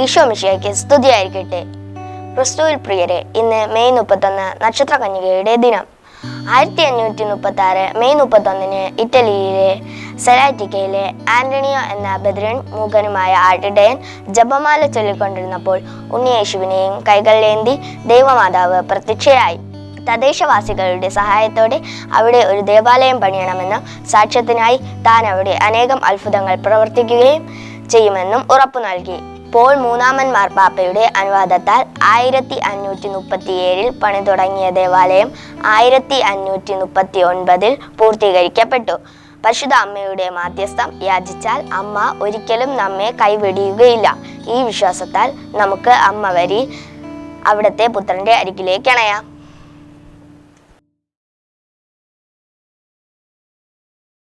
ഈശോ മിശിയാക്കി സ്തുതിയായിരിക്കട്ടെ. ക്രിസ്തുവിൽ പ്രിയരെ ഇന്ന് മെയ് മുപ്പത്തൊന്ന് നക്ഷത്ര കന്യകയുടെ ദിനം. ആയിരത്തി അഞ്ഞൂറ്റി മുപ്പത്തി ആറ് മെയ് മുപ്പത്തൊന്നിന് ഇറ്റലിയിലെ സെലാറ്റിക്കയിലെ ആന്റണിയോ എന്ന ബദ്രൻ മൂകനുമായ ആട്ടിടയൻ ജപമാല ചൊല്ലിക്കൊണ്ടിരുന്നപ്പോൾ ഉണ്ണിയേശുവിനെയും കൈകളിലേന്തി ദൈവമാതാവ് പ്രത്യക്ഷയായി. തദ്ദേശവാസികളുടെ സഹായത്തോടെ അവിടെ ഒരു ദേവാലയം പണിയണമെന്നും സാക്ഷ്യത്തിനായി താൻ അവിടെ അനേകം അത്ഭുതങ്ങൾ പ്രവർത്തിക്കുകയും ചെയ്യുമെന്നും ഉറപ്പു നൽകി. പോൾ മൂന്നാമൻ മാർപ്പാപ്പയുടെ അനുവാദത്താൽ ആയിരത്തി അഞ്ഞൂറ്റി മുപ്പത്തി ഏഴിൽ പണി തുടങ്ങിയ ദേവാലയം ആയിരത്തി അഞ്ഞൂറ്റി മുപ്പത്തി ഒൻപതിൽ പൂർത്തീകരിക്കപ്പെട്ടു. പരിശുദ്ധ അമ്മയുടെ മാധ്യസ്ഥം യാചിച്ചാൽ അമ്മ ഒരിക്കലും നമ്മെ കൈവെടിയുകയില്ല. ഈ വിശ്വാസത്താൽ നമുക്ക് അമ്മ വരി അവിടുത്തെ പുത്രന്റെ അരികിലേക്ക് അണയാം.